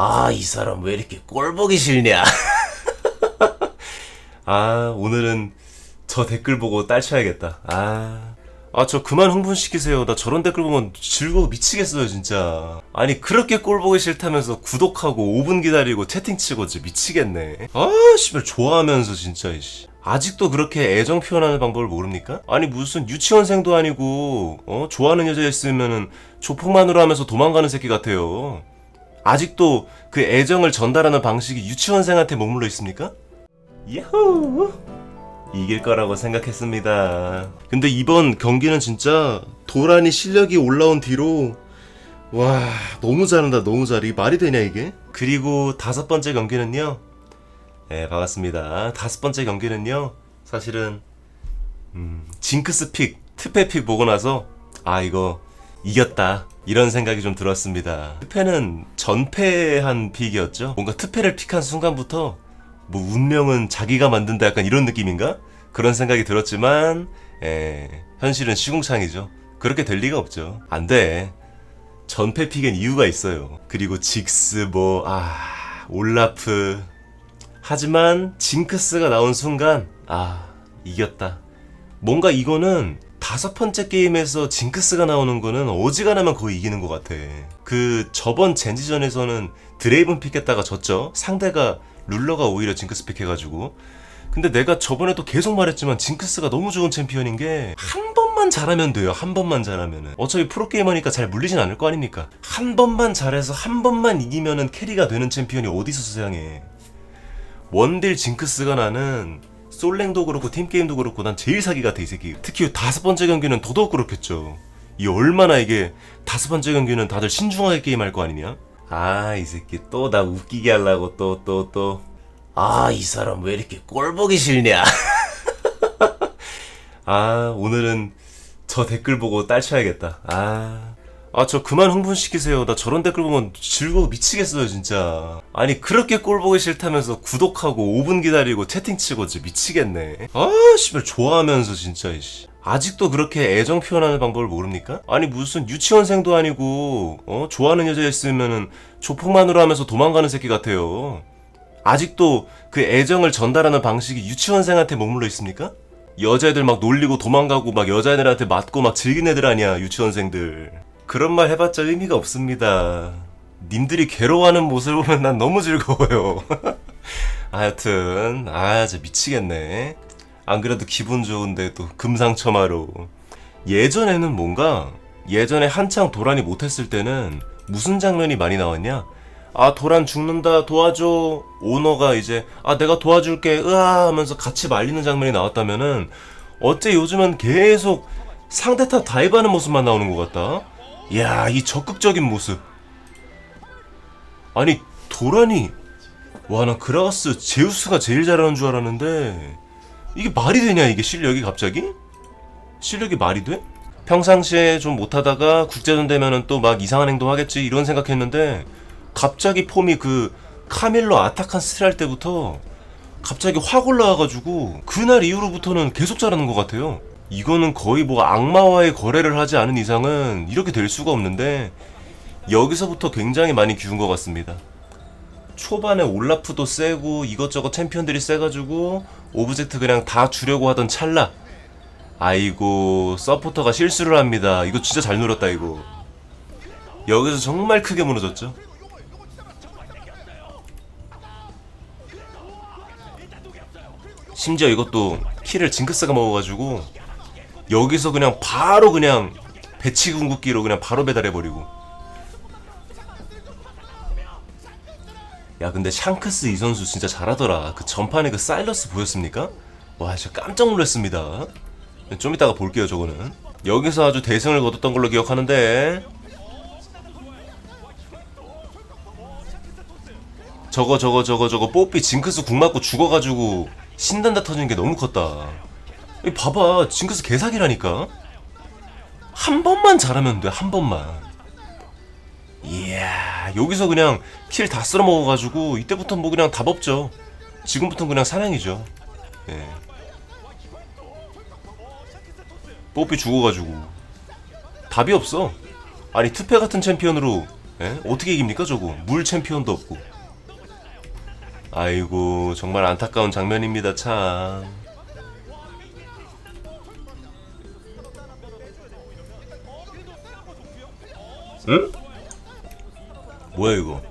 아, 이 사람 왜 이렇게 꼴보기 싫냐? 아, 오늘은 저 댓글 보고 딸 쳐야겠다. 아. 아, 저 그만 흥분시키세요. 나 저런 댓글 보면 즐거워 미치겠어요, 진짜. 아니, 그렇게 꼴 보기 싫다면서 구독하고 5분 기다리고 채팅 치고 진짜 미치겠네. 아, 씨발, 좋아하면서 진짜, 이씨. 아직도 그렇게 애정 표현하는 방법을 모릅니까? 아니, 무슨 유치원생도 아니고, 어, 좋아하는 여자 있으면은 조폭만으로 하면서 도망가는 새끼 같아요. 아직도 그 애정을 전달하는 방식이 유치원생한테 머물러 있습니까? 야호! 이길 거라고 생각했습니다. 근데 이번 경기는 진짜 도란이 실력이 올라온 뒤로 와 너무 잘한다 너무 잘해 이 말이 되냐 이게? 그리고 다섯 번째 경기는요. 네 반갑습니다. 다섯 번째 경기는요. 사실은 음, 징크스 픽 트페 픽 보고 나서 아 이거 이겼다 이런 생각이 좀 들었습니다. 트페는 전패한 픽이었죠. 뭔가 트페를 픽한 순간부터 뭐 운명은 자기가 만든다 약간 이런 느낌인가? 그런 생각이 들었지만 에, 현실은 시궁창이죠. 그렇게 될 리가 없죠. 안 돼. 전패 픽엔 이유가 있어요. 그리고 직스 뭐 아, 올라프 하지만 징크스가 나온 순간 아, 이겼다. 뭔가 이거는 다섯 번째 게임에서 징크스가 나오는 거는 어지간하면 거의 이기는 것 같아. 그 저번 젠지전에서는 드레이븐 픽했다가 졌죠. 상대가 룰러가 오히려 징크스 픽해가지고. 근데 내가 저번에도 계속 말했지만 징크스가 너무 좋은 챔피언인 게 한 번만 잘하면 돼요. 한 번만 잘하면은. 어차피 프로게이머니까 잘 물리진 않을 거 아닙니까? 한 번만 잘해서 한 번만 이기면은 캐리가 되는 챔피언이 어디서 세상에. 원딜 징크스가 나는 솔랭도 그렇고 팀게임도 그렇고 난 제일 사기 같아 이 새끼. 특히 다섯 번째 경기는 더더욱 그렇겠죠. 이 얼마나 이게 다섯 번째 경기는 다들 신중하게 게임할 거 아니냐? 아 이 새끼 또 나 웃기게 하려고 또 또 또. 아, 이 사람 왜 이렇게 꼴 보기 싫냐? 아 오늘은 저 댓글 보고 딸 쳐야겠다. 아 아, 저 그만 흥분시키세요. 나 저런 댓글 보면 즐거워 미치겠어요, 진짜. 아니, 그렇게 꼴 보기 싫다면서 구독하고 5분 기다리고 채팅 치고 진짜 미치겠네. 아, 씨발, 좋아하면서 진짜, 이씨. 아직도 그렇게 애정 표현하는 방법을 모릅니까? 아니, 무슨 유치원생도 아니고, 어, 좋아하는 여자 있으면은 조폭만으로 하면서 도망가는 새끼 같아요. 아직도 그 애정을 전달하는 방식이 유치원생한테 머물러 있습니까? 여자애들 막 놀리고 도망가고 막 여자애들한테 맞고 막 즐긴 애들 아니야, 유치원생들. 그런 말 해봤자 의미가 없습니다. 님들이 괴로워하는 모습을 보면 난 너무 즐거워요. 하여튼, 아, 진짜 미치겠네. 안 그래도 기분 좋은데 또 금상첨화로. 예전에는 뭔가, 예전에 한창 도란이 못했을 때는 무슨 장면이 많이 나왔냐? 아, 도란 죽는다, 도와줘. 오너가 이제, 아, 내가 도와줄게, 으아! 하면서 같이 말리는 장면이 나왔다면은, 어째 요즘은 계속 상대탑 다이브하는 모습만 나오는 것 같다? 이야, 이 적극적인 모습. 아니, 도란이, 와, 나 그라가스 제우스가 제일 잘하는 줄 알았는데, 이게 말이 되냐, 이게 실력이 갑자기? 실력이 말이 돼? 평상시에 좀 못하다가 국제전 되면은 또 막 이상한 행동 하겠지, 이런 생각했는데, 갑자기 폼이 그 카밀로 아타칸 스틸 할 때부터 갑자기 확 올라와가지고 그날 이후로부터는 계속 잘하는 것 같아요. 이거는 거의 뭐 악마와의 거래를 하지 않은 이상은 이렇게 될 수가 없는데 여기서부터 굉장히 많이 기운 것 같습니다. 초반에 올라프도 세고 이것저것 챔피언들이 세가지고 오브젝트 그냥 다 주려고 하던 찰나 아이고 서포터가 실수를 합니다. 이거 진짜 잘 눌렀다 이거. 여기서 정말 크게 무너졌죠. 심지어 이것도 키를 징크스가 먹어가지고 여기서 그냥 바로 그냥 배치 궁극기로 그냥 바로 배달해버리고. 야 근데 샹크스 이 선수 진짜 잘하더라. 그 전판에 그 사일러스 보였습니까? 와 진짜 깜짝 놀랐습니다. 좀 이따가 볼게요 저거는. 여기서 아주 대승을 거뒀던 걸로 기억하는데. 저거 저거 저거 저거 뽀삐 징크스 궁 맞고 죽어가지고 신단다 터지는 게 너무 컸다. 이 봐봐 징크스 개사기라니까. 한 번만 잘하면 돼한 번만. 이야 여기서 그냥 킬 다 쓸어 먹어가지고 이때부터 뭐 그냥 답 없죠. 지금부터는 그냥 사냥이죠. 예. 뽀삐 죽어가지고. 답이 없어. 아니 투페 같은 챔피언으로 예? 어떻게 이깁니까 저거? 물 챔피언도 없고. 아이고 정말 안타까운 장면입니다 참 응? 뭐야 이거?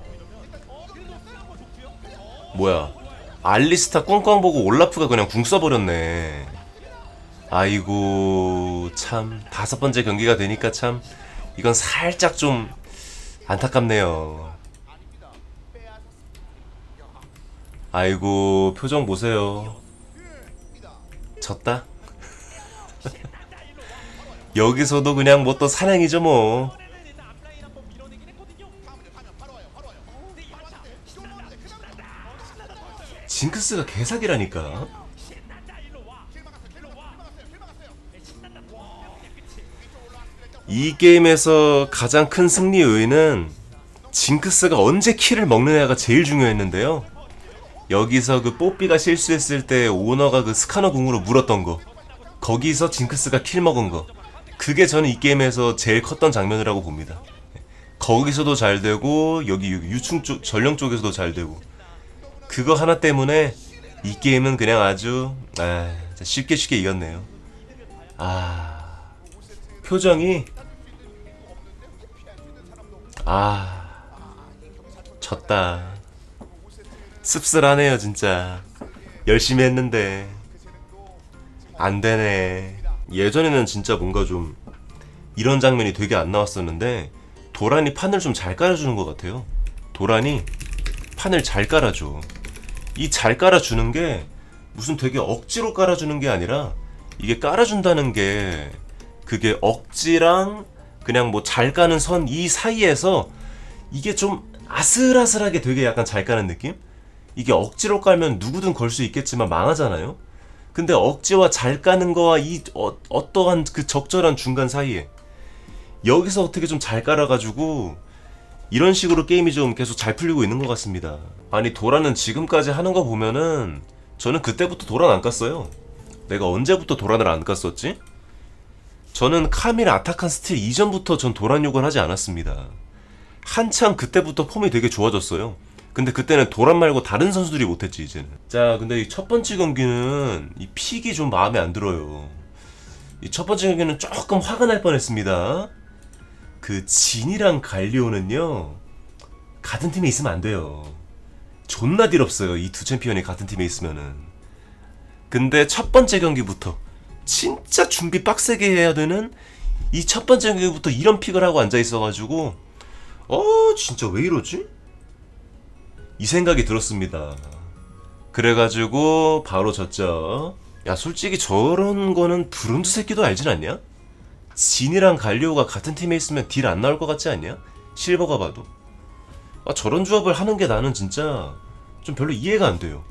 뭐야? 알리스타 꽝꽝 보고 올라프가 그냥 궁 써버렸네. 아이고 참. 다섯 번째 경기가 되니까 참. 이건 살짝 좀 안타깝네요. 아이고 표정 보세요. 졌다? 여기서도 그냥 뭐 또 사냥이죠 뭐 징크스가 개사기라니까 이 게임에서 가장 큰 승리 요인은 징크스가 언제 키를 먹느냐가 제일 중요했는데요. 여기서 그 뽀삐가 실수했을 때 오너가 그 스카너 궁으로 물었던 거. 거기서 징크스가 킬 먹은 거. 그게 저는 이 게임에서 제일 컸던 장면이라고 봅니다. 거기서도 잘 되고 여기 유충 쪽 전령 쪽에서도 잘 되고 그거 하나 때문에 이 게임은 그냥 아주 아, 쉽게 쉽게 이겼네요. 아 표정이 아 졌다. 씁쓸하네요 진짜. 열심히 했는데 안 되네. 예전에는 진짜 뭔가 좀 이런 장면이 되게 안 나왔었는데 도란이 판을 좀 잘 깔아주는 것 같아요. 도란이 판을 잘 깔아줘 이 잘 깔아주는 게 무슨 되게 억지로 깔아주는 게 아니라 이게 깔아준다는 게 그게 억지랑 그냥 뭐 잘 까는 선 이 사이에서 이게 좀 아슬아슬하게 되게 약간 잘 까는 느낌? 이게 억지로 깔면 누구든 걸 수 있겠지만 망하잖아요? 근데 억지와 잘 까는 거와 이 어, 어떠한 그 적절한 중간 사이에 여기서 어떻게 좀 잘 깔아가지고 이런 식으로 게임이 좀 계속 잘 풀리고 있는 것 같습니다. 아니 도란은 지금까지 하는 거 보면은 저는 그때부터 도란 안 깠어요. 내가 언제부터 도란을 안 깠었지? 저는 카밀 아타칸 스틸 이전부터 전 도란 욕을 하지 않았습니다. 한참 그때부터 폼이 되게 좋아졌어요. 근데 그때는 도란 말고 다른 선수들이 못했지 이제는. 자, 근데 이 첫 번째 경기는 이 픽이 좀 마음에 안 들어요. 이 첫 번째 경기는 조금 화가 날 뻔했습니다. 그 진이랑 갈리오는요 같은 팀에 있으면 안 돼요. 존나 딜 없어요. 이 두 챔피언이 같은 팀에 있으면은. 근데 첫 번째 경기부터 진짜 준비 빡세게 해야 되는 이 첫 번째 경기부터 이런 픽을 하고 앉아 있어가지고 어 진짜 왜 이러지? 이 생각이 들었습니다. 그래가지고 바로 졌죠. 야 솔직히 저런 거는 브론즈 새끼도 알진 않냐? 진이랑 갈리오가 같은 팀에 있으면 딜 안 나올 것 같지 않냐? 실버가 봐도. 아 저런 조합을 하는 게 나는 진짜 좀 별로 이해가 안 돼요.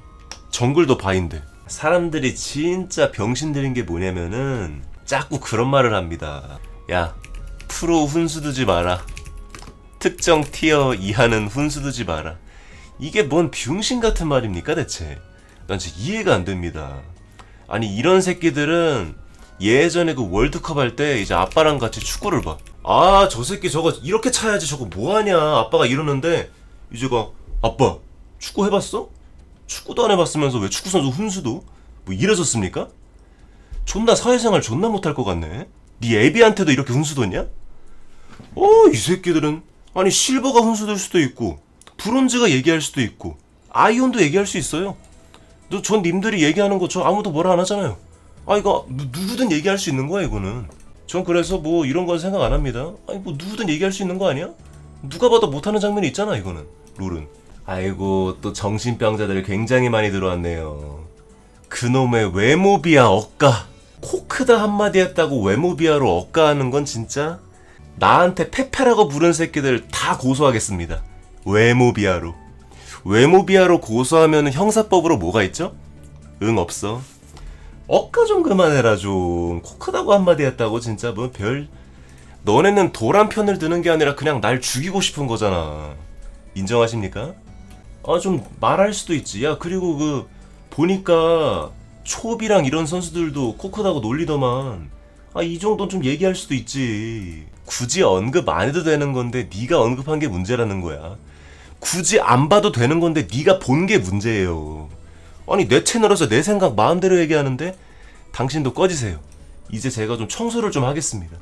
정글도 바인데. 사람들이 진짜 병신들인 게 뭐냐면은 자꾸 그런 말을 합니다. 야 프로 훈수 두지 마라. 특정 티어 이하는 훈수 두지 마라. 이게 뭔 병신 같은 말입니까 대체? 난 진짜 이해가 안 됩니다. 아니 이런 새끼들은 예전에 그 월드컵 할 때 이제 아빠랑 같이 축구를 봐. 아 저 새끼 저거 이렇게 차야지 저거 뭐하냐 아빠가 이러는데 이제가 아빠 축구 해봤어? 축구도 안 해봤으면서 왜 축구 선수 훈수도 뭐 이래졌습니까? 존나 사회생활 존나 못할 것 같네. 네 애비한테도 이렇게 훈수뒀냐? 어 이 새끼들은 아니 실버가 훈수될 수도 있고 브론즈가 얘기할 수도 있고 아이온도 얘기할 수 있어요. 너 전 님들이 얘기하는 거 저 아무도 뭐라 안 하잖아요. 아 이거 누- 누구든 얘기할 수 있는 거야 이거는. 전 그래서 뭐 이런 건 생각 안 합니다. 아니 뭐 누구든 얘기할 수 있는 거 아니야? 누가 봐도 못하는 장면이 있잖아 이거는 룰은. 아이고 또 정신병자들 굉장히 많이 들어왔네요. 그놈의 외모비아 억가. 코크다 한마디 했다고 외모비아로 억가하는 건 진짜 나한테 페페라고 부른 새끼들 다 고소하겠습니다. 외모비아로. 외모비아로 고소하면 형사법으로 뭐가 있죠? 응 없어. 억가 좀 그만해라 좀. 코 크다고 한마디 했다고 진짜 뭐 별. 너네는 도란 편을 드는 게 아니라 그냥 날 죽이고 싶은 거잖아. 인정하십니까? 아 좀 말할 수도 있지. 야 그리고 그 보니까 초비랑 이런 선수들도 코 크다고 놀리더만. 아 이 정도는 좀 얘기할 수도 있지. 굳이 언급 안 해도 되는 건데 네가 언급한 게 문제라는 거야. 굳이 안 봐도 되는 건데 네가 본 게 문제예요. 아니 내 채널에서 내 생각 마음대로 얘기하는데 당신도 꺼지세요. 이제 제가 좀 청소를 좀 하겠습니다.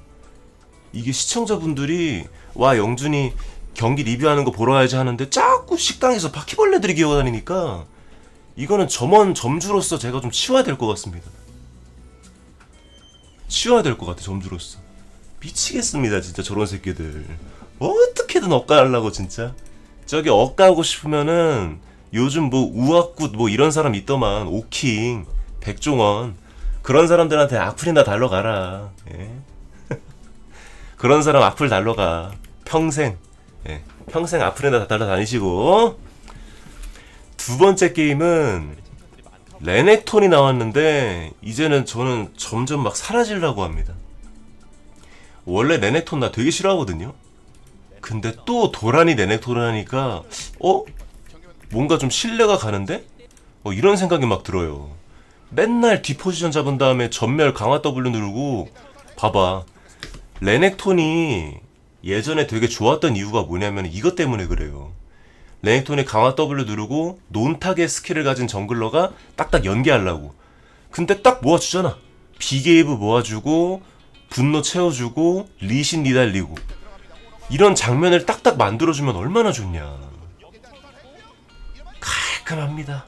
이게 시청자분들이 와 영준이 경기 리뷰하는 거 보러 와야지 하는데 자꾸 식당에서 바퀴벌레들이 기어다니니까 이거는 점원 점주로서 제가 좀 치워야 될 것 같습니다. 치워야 될 것 같아 점주로서. 미치겠습니다 진짜 저런 새끼들. 어떻게든 억가하려고 진짜. 저기 억가하고 싶으면은 요즘 뭐 우악굿 뭐 이런 사람 있더만 오킹 백종원 그런 사람들한테 악플이나 달러 가라. 예. 그런 사람 악플 달러 가 평생 예, 평생 악플이나 달러 다니시고 두 번째 게임은 레넥톤이 나왔는데 이제는 저는 점점 막 사라지려고 합니다. 원래 레넥톤 나 되게 싫어하거든요. 근데 또 도란이 레넥톤을 하니까 어 뭔가 좀 신뢰가 가는데 어, 이런 생각이 막 들어요. 맨날 뒷포지션 잡은 다음에 전멸 강화 W 누르고 봐봐 레넥톤이 예전에 되게 좋았던 이유가 뭐냐면 이것 때문에 그래요. 레넥톤이 강화 W 누르고 논타겟 스킬을 가진 정글러가 딱딱 연계하려고. 근데 딱 모아주잖아. 비게이브 모아주고 분노 채워주고 리신 니달리고 이런 장면을 딱딱 만들어주면 얼마나 좋냐. 깔끔합니다.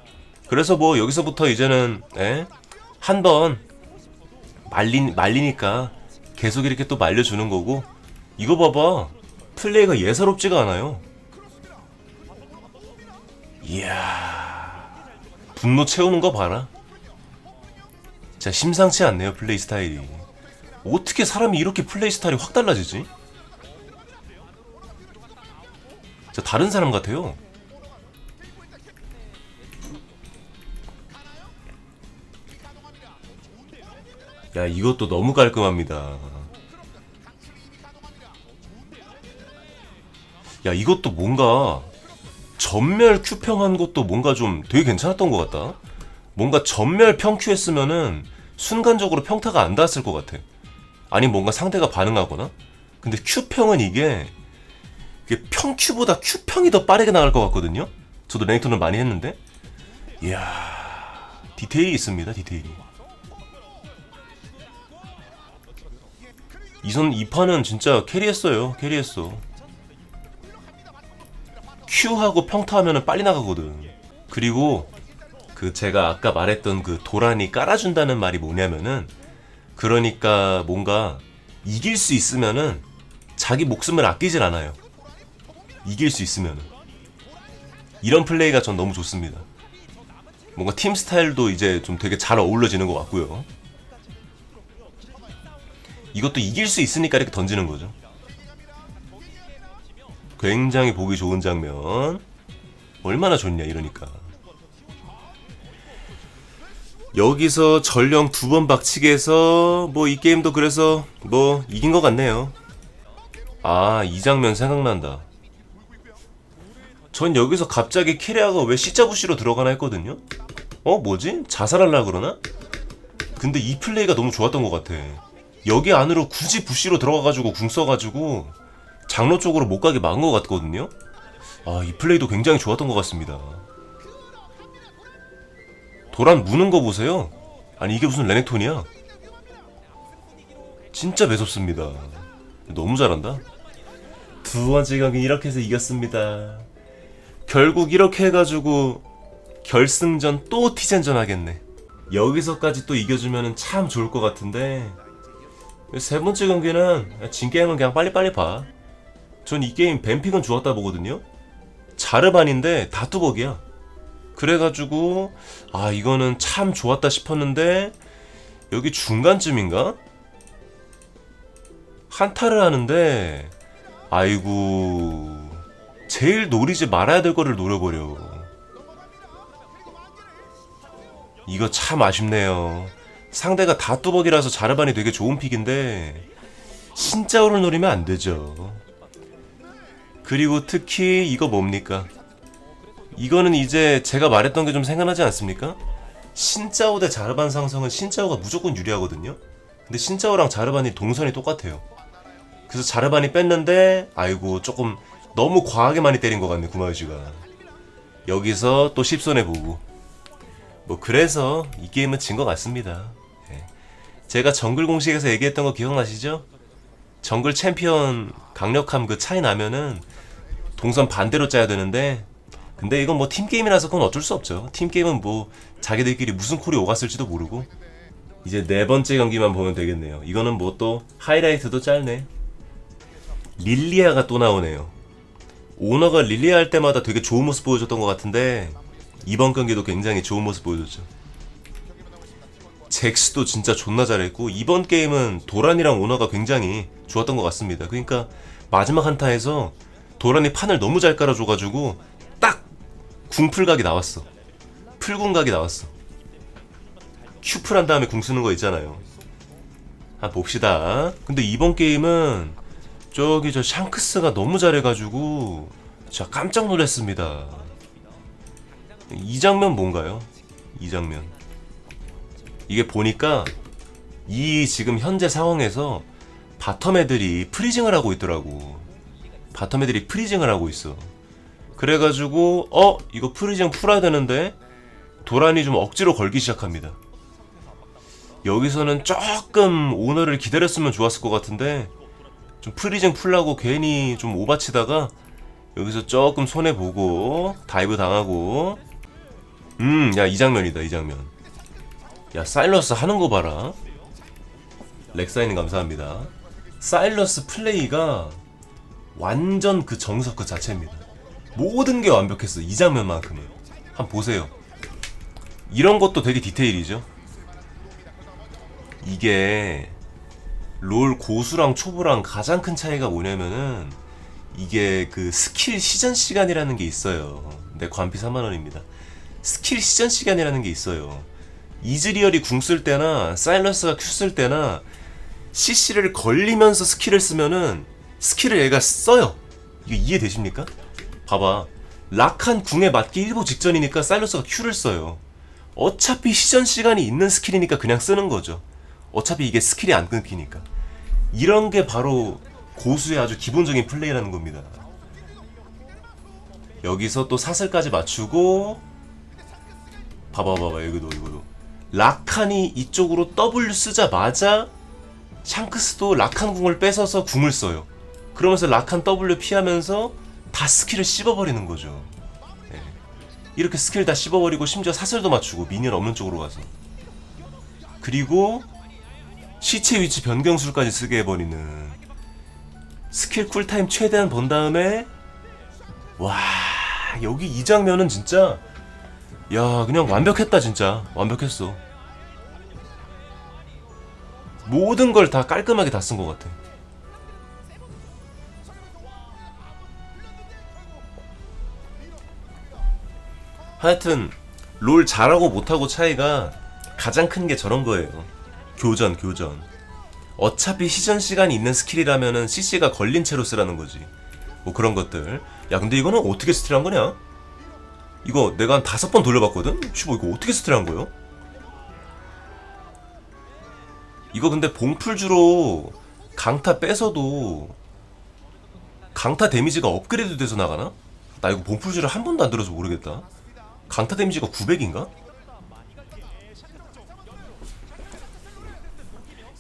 그래서 뭐 여기서부터 이제는 예? 한번 말리 말리니까 계속 이렇게 또 말려주는 거고 이거 봐봐 플레이가 예사롭지가 않아요. 이야 분노 채우는 거 봐라. 진짜 심상치 않네요 플레이 스타일이. 어떻게 사람이 이렇게 플레이 스타일이 확 달라지지? 진짜 다른 사람 같아요. 야 이것도 너무 깔끔합니다. 야 이것도 뭔가 전멸 큐평한 것도 뭔가 좀 되게 괜찮았던 것 같다. 뭔가 전멸 평큐 했으면은 순간적으로 평타가 안 닿았을 것 같아. 아니 뭔가 상대가 반응하거나. 근데 큐평은 이게 이게 평큐보다 큐평이 더 빠르게 나갈 것 같거든요. 저도 랭턴을 많이 했는데. 이야 디테일이 있습니다. 디테일이. 이선 2판은 진짜 캐리했어요. 캐리했어. Q하고 평타하면 빨리 나가거든. 그리고 그 제가 아까 말했던 그 도란이 깔아준다는 말이 뭐냐면은 그러니까 뭔가 이길 수 있으면은 자기 목숨을 아끼질 않아요. 이길 수 있으면은 이런 플레이가 전 너무 좋습니다. 뭔가 팀 스타일도 이제 좀 되게 잘 어울려지는 것 같고요. 이것도 이길 수 있으니까 이렇게 던지는 거죠. 굉장히 보기 좋은 장면. 얼마나 좋냐, 이러니까. 여기서 전령 두 번 박치기 해서, 뭐, 이 게임도 그래서, 뭐, 이긴 것 같네요. 아, 이 장면 생각난다. 전 여기서 갑자기 키레아가 왜 C자부시로 들어가나 했거든요? 어, 뭐지? 자살할라 그러나? 근데 이 플레이가 너무 좋았던 것 같아. 여기 안으로 굳이 부시로 들어가가지고 궁 써가지고 장로 쪽으로 못 가게 막은 것 같거든요. 아, 이 플레이도 굉장히 좋았던 것 같습니다. 도란 무는 거 보세요. 아니 이게 무슨 레넥톤이야? 진짜 매섭습니다. 너무 잘한다. 두 번째 경기 이렇게 해서 이겼습니다. 결국 이렇게 해가지고 결승전 또 티젠전 하겠네. 여기서까지 또 이겨주면 참 좋을 것 같은데 세 번째 경기는 진 게임은 그냥 빨리빨리 봐. 전 이 게임 뱀픽은 좋았다 보거든요. 자르반인데 다 뚜벅이야. 그래가지고 아 이거는 참 좋았다 싶었는데 여기 중간쯤인가? 한타를 하는데 아이고 제일 노리지 말아야 될 거를 노려버려. 이거 참 아쉽네요. 상대가 다 뚜벅이라서 자르반이 되게 좋은 픽인데 신짜오를 노리면 안 되죠. 그리고 특히 이거 뭡니까? 이거는 이제 제가 말했던 게 좀 생각나지 않습니까? 신짜오 대 자르반 상성은 신짜오가 무조건 유리하거든요. 근데 신짜오랑 자르반이 동선이 똑같아요. 그래서 자르반이 뺐는데 아이고 조금 너무 과하게 많이 때린 것 같네 구마유지가 여기서 또 10손해 보고 뭐 그래서 이 게임은 진 것 같습니다 예. 제가 정글 공식에서 얘기했던 거 기억나시죠? 정글 챔피언 강력함 그 차이 나면은 동선 반대로 짜야 되는데 근데 이건 뭐 팀게임이라서 그건 어쩔 수 없죠. 팀게임은 뭐 자기들끼리 무슨 콜이 오갔을지도 모르고 이제 네 번째 경기만 보면 되겠네요. 이거는 뭐 또 하이라이트도 짧네. 릴리아가 또 나오네요. 오너가 릴리아 할 때마다 되게 좋은 모습 보여줬던 것 같은데 이번 경기도 굉장히 좋은 모습 보여줬죠 잭스도 진짜 존나 잘했고 이번 게임은 도란이랑 오너가 굉장히 좋았던 것 같습니다. 그러니까 마지막 한타에서 도란이 판을 너무 잘 깔아줘가지고 딱 궁풀각이 나왔어. 풀궁각이 나왔어. 큐플 한 다음에 궁 쓰는 거 있잖아요. 한번 봅시다. 근데 이번 게임은 저기 저 샹크스가 너무 잘해가지고 진짜 깜짝 놀랐습니다. 이 장면 뭔가요? 이 장면. 이게 보니까 이 지금 현재 상황에서 바텀 애들이 프리징을 하고 있더라고. 바텀 애들이 프리징을 하고 있어. 그래가지고 어 이거 프리징 풀어야 되는데 도란이 좀 억지로 걸기 시작합니다. 여기서는 조금 오너를 기다렸으면 좋았을 것 같은데 좀 프리징 풀라고 괜히 좀 오바치다가 여기서 조금 손해 보고 다이브 당하고 음 야 이 장면이다 이 장면. 야 사일러스 하는 거 봐라. 렉사이님 감사합니다. 사일러스 플레이가 완전 그 정석 그 자체입니다. 모든 게 완벽했어 이 장면만큼은. 한번 보세요. 이런 것도 되게 디테일이죠? 이게 롤 고수랑 초보랑 가장 큰 차이가 뭐냐면은 이게 그 스킬 시전 시간이라는 게 있어요. 내 관피 3만원입니다. 스킬 시전 시간이라는 게 있어요 이즈리얼이 궁 쓸 때나 사일러스가 큐 쓸 때나 CC를 걸리면서 스킬을 쓰면은 스킬을 얘가 써요. 이게 이해되십니까? 봐봐. 락한 궁에 맞기 일보 직전이니까 사일러스가 큐를 써요. 어차피 시전 시간이 있는 스킬이니까 그냥 쓰는 거죠. 어차피 이게 스킬이 안 끊기니까. 이런 게 바로 고수의 아주 기본적인 플레이라는 겁니다. 여기서 또 사슬까지 맞추고 봐봐 봐봐 여기도 이거도 라칸이 이쪽으로 W 쓰자마자 샹크스도 라칸 궁을 뺏어서 궁을 써요. 그러면서 라칸 W 피하면서 다 스킬을 씹어버리는 거죠. 예. 이렇게 스킬 다 씹어버리고 심지어 사슬도 맞추고 미니언 없는 쪽으로 가서 그리고 시체 위치 변경술까지 쓰게 해버리는 스킬 쿨타임 최대한 번 다음에 와 여기 이 장면은 진짜 야 그냥 완벽했다 진짜. 완벽했어. 모든 걸 다 깔끔하게 다 쓴 것 같아. 하여튼 롤 잘하고 못하고 차이가 가장 큰 게 저런 거예요. 교전 교전. 어차피 시전 시간이 있는 스킬이라면은 CC가 걸린 채로 쓰라는 거지. 뭐 그런 것들. 야 근데 이거는 어떻게 스틸한 거냐 이거 내가 한 다섯 번 돌려봤거든? 슈보 이거 어떻게 스틸한 거요? 이거 근데 봉풀주로 강타 뺏어도 강타 데미지가 업그레이드 돼서 나가나? 나 이거 봉풀주를 한 번도 안 들어서 모르겠다 강타 데미지가 900인가?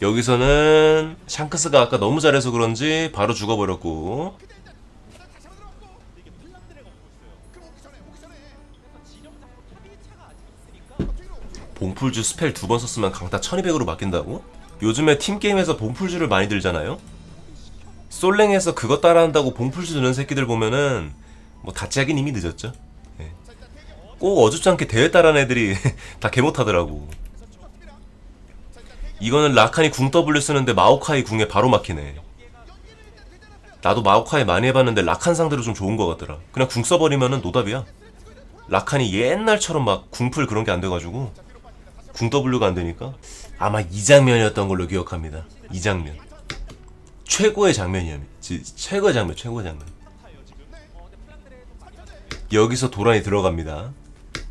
여기서는 샹크스가 아까 너무 잘해서 그런지 바로 죽어버렸고 봉풀주 스펠 두 번 썼으면 강타 1200으로 바뀐다고? 요즘에 팀게임에서 봉풀주를 많이 들잖아요? 솔랭에서 그거 따라한다고 봉풀주 드는 새끼들 보면은 뭐 다치하긴 이미 늦었죠 예. 꼭 어줍지 않게 대회 따라하는 애들이 다 개못하더라고 이거는 라칸이 궁 W 쓰는데 마오카이 궁에 바로 막히네 나도 마오카이 많이 해봤는데 라칸 상대로 좀 좋은 것 같더라 그냥 궁 써버리면은 노답이야 라칸이 옛날처럼 막 궁풀 그런 게 안 돼가지고 궁 W가 안 되니까 아마 이 장면이었던 걸로 기억합니다. 이 장면 최고의 장면이야. 지- 최고의 장면, 최고의 장면. 여기서 도란이 들어갑니다.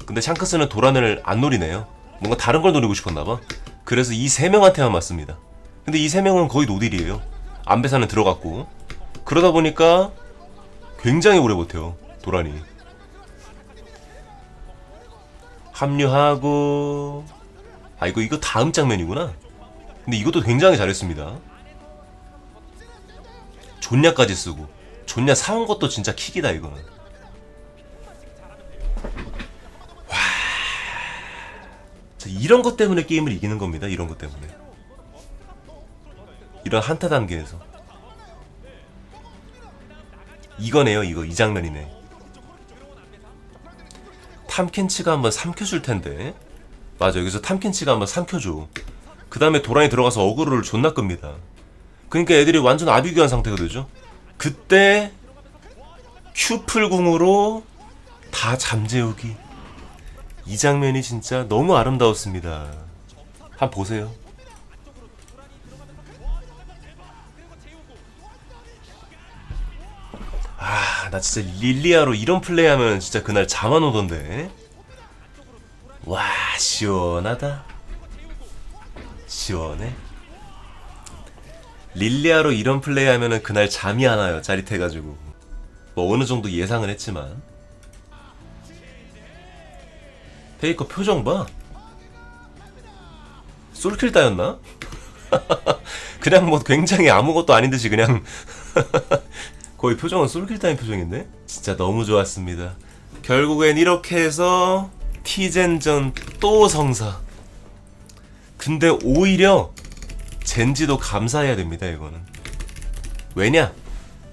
근데 샹크스는 도란을 안 노리네요. 뭔가 다른 걸 노리고 싶었나봐. 그래서 이 세 명한테만 맞습니다. 근데 이 세 명은 거의 노딜이에요. 안배사는 들어갔고 그러다 보니까 굉장히 오래 버텨요 도란이 합류하고 아 이거 이거 다음 장면이구나. 근데 이것도 굉장히 잘했습니다. 존냐까지 쓰고. 존냐 사온 것도 진짜 킥이다 이거는. 와. 자, 이런 것 때문에 게임을 이기는 겁니다 이런 것 때문에. 이런 한타 단계에서. 이거네요 이거 이 장면이네. 탐켄치가 한번 삼켜줄 텐데 맞아 여기서 탐켄치가 한번 삼켜줘. 그 다음에 도란이 들어가서 어그로를 존나 끕니다. 그러니까 애들이 완전 아비규한 상태가 되죠. 그때 큐플궁으로 다 잠재우기. 이 장면이 진짜 너무 아름다웠습니다. 한번 보세요. 아, 나 진짜 릴리아로 이런 플레이하면 진짜 그날 잠 안 오던데. 와, 시원하다. 시원해. 릴리아로 이런 플레이 하면은 그날 잠이 안 와요. 짜릿해가지고. 뭐 어느 정도 예상은 했지만. 페이커 표정 봐. 솔킬 따였나? 그냥 뭐 굉장히 아무것도 아닌 듯이 그냥 거의 표정은 솔킬타임 표정인데? 진짜 너무 좋았습니다. 결국엔 이렇게 해서 티젠전 또 성사. 근데 오히려 젠지도 감사해야 됩니다, 이거는. 왜냐?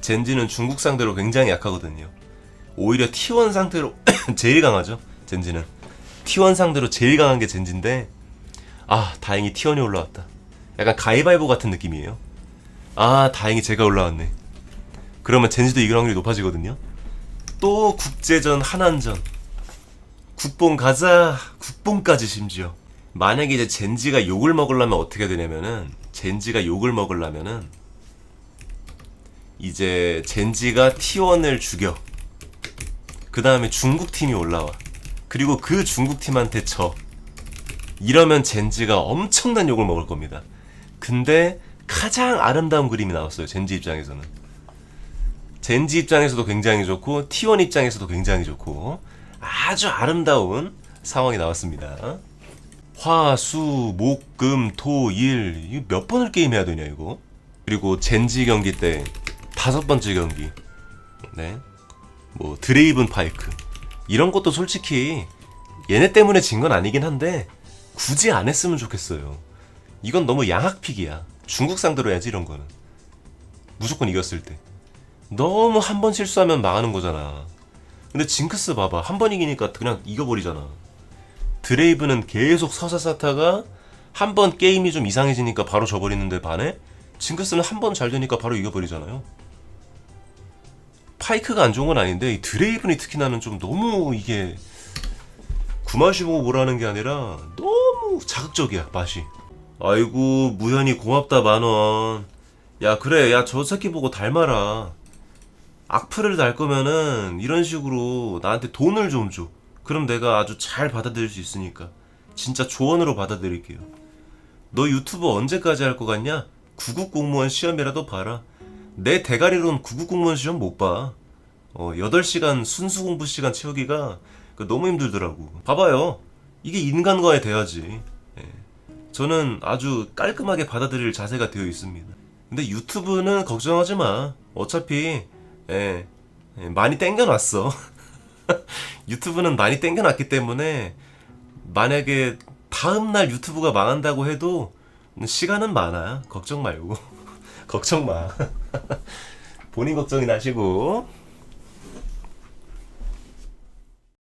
젠지는 중국 상대로 굉장히 약하거든요. 오히려 T1 상대로 제일 강하죠, 젠지는. T1 상대로 제일 강한 게 젠지인데, 아, 다행히 T1이 올라왔다. 약간 가위바위보 같은 느낌이에요. 아, 다행히 제가 올라왔네. 그러면 젠지도 이길 확률이 높아지거든요. 또 국제전 한한전. 국뽕 가자. 국뽕까지 심지어. 만약에 이제 젠지가 욕을 먹으려면 어떻게 되냐면은 젠지가 욕을 먹으려면은 이제 젠지가 T1을 죽여. 그 다음에 중국 팀이 올라와. 그리고 그 중국 팀한테 져. 이러면 젠지가 엄청난 욕을 먹을 겁니다. 근데 가장 아름다운 그림이 나왔어요. 젠지 입장에서는. 젠지 입장에서도 굉장히 좋고 T1 입장에서도 굉장히 좋고 아주 아름다운 상황이 나왔습니다. 화, 수, 목, 금, 토, 일 몇 번을 게임해야 되냐 이거? 그리고 젠지 경기 때 다섯 번째 경기 네. 뭐 드레이븐 파이크 이런 것도 솔직히 얘네 때문에 진 건 아니긴 한데 굳이 안 했으면 좋겠어요. 이건 너무 양학픽이야. 중국 상대로 해야지 이런 거는. 무조건 이겼을 때. 너무 한 번 실수하면 망하는 거잖아. 근데 징크스 봐봐. 한 번 이기니까 그냥 이겨버리잖아. 드레이브는 계속 서사사타가 한 번 게임이 좀 이상해지니까 바로 져버리는데 반해 징크스는 한 번 잘 되니까 바로 이겨버리잖아요. 파이크가 안 좋은 건 아닌데 이 드레이븐이 특히나는 좀 너무 이게 구맛이 보고 뭐라는 게 아니라 너무 자극적이야 맛이. 아이고 무현이 고맙다 만원. 야 그래 야 저 새끼 보고 닮아라. 악플을 달 거면은 이런 식으로 나한테 돈을 좀 줘. 그럼 내가 아주 잘 받아들일 수 있으니까. 진짜 조언으로 받아들일게요. 너 유튜브 언제까지 할거 같냐? 구급 공무원 시험이라도 봐라. 내 대가리로는 구급 공무원 시험 못 봐. 어, 8시간 순수 공부 시간 채우기가 그 너무 힘들더라고. 봐봐요. 이게 인간과의 대화지. 예. 저는 아주 깔끔하게 받아들일 자세가 되어 있습니다. 근데 유튜브는 걱정하지 마. 어차피 예, 예, 많이 땡겨놨어. 유튜브는 많이 땡겨놨기 때문에 만약에 다음날 유튜브가 망한다고 해도 시간은 많아. 걱정 말고. 걱정 마. 본인 걱정이 나시고.